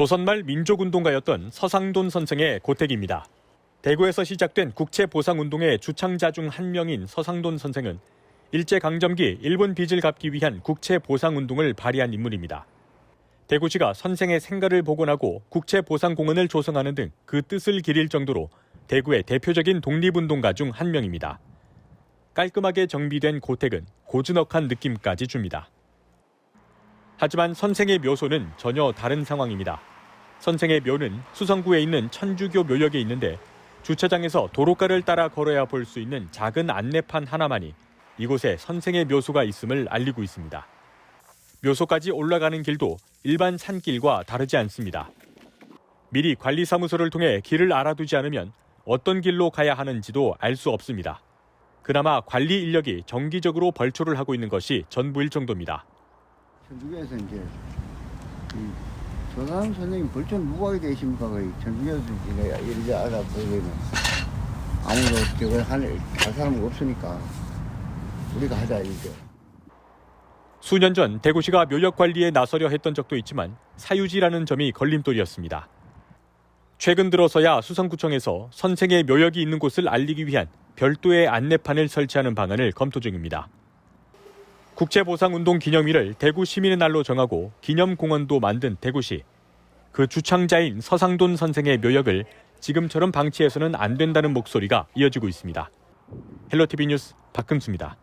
조선말 민족운동가였던 서상돈 선생의 고택입니다. 대구에서 시작된 국채보상운동의 주창자 중 한 명인 서상돈 선생은 일제강점기 일본 빚을 갚기 위한 국채보상운동을 발휘한 인물입니다. 대구시가 선생의 생가를 복원하고 국채보상공원을 조성하는 등 그 뜻을 기릴 정도로 대구의 대표적인 독립운동가 중 한 명입니다. 깔끔하게 정비된 고택은 고즈넉한 느낌까지 줍니다. 하지만 선생의 묘소는 전혀 다른 상황입니다. 선생의 묘는 수성구에 있는 천주교 묘역에 있는데 주차장에서 도로가를 따라 걸어야 볼 수 있는 작은 안내판 하나만이 이곳에 선생의 묘소가 있음을 알리고 있습니다. 묘소까지 올라가는 길도 일반 산길과 다르지 않습니다. 미리 관리사무소를 통해 길을 알아두지 않으면 어떤 길로 가야 하는지도 알 수 없습니다. 그나마 관리 인력이 정기적으로 벌초를 하고 있는 것이 전부일 정도입니다. 전주교에서 이제 이 조상 선생님 벌써 누가 되십니까? 전주교에서 이제 이렇게 알아보기는 아무도 저걸 할, 할 사람은 없으니까 우리가 하자 이게. 수년 전 대구시가 묘역 관리에 나서려 했던 적도 있지만 사유지라는 점이 걸림돌이었습니다. 최근 들어서야 수성구청에서 선생의 묘역이 있는 곳을 알리기 위한 별도의 안내판을 설치하는 방안을 검토 중입니다. 국채보상운동 기념일을 대구 시민의 날로 정하고 기념공원도 만든 대구시. 그 주창자인 서상돈 선생의 묘역을 지금처럼 방치해서는 안 된다는 목소리가 이어지고 있습니다. 헬로티비 뉴스 박금수입니다.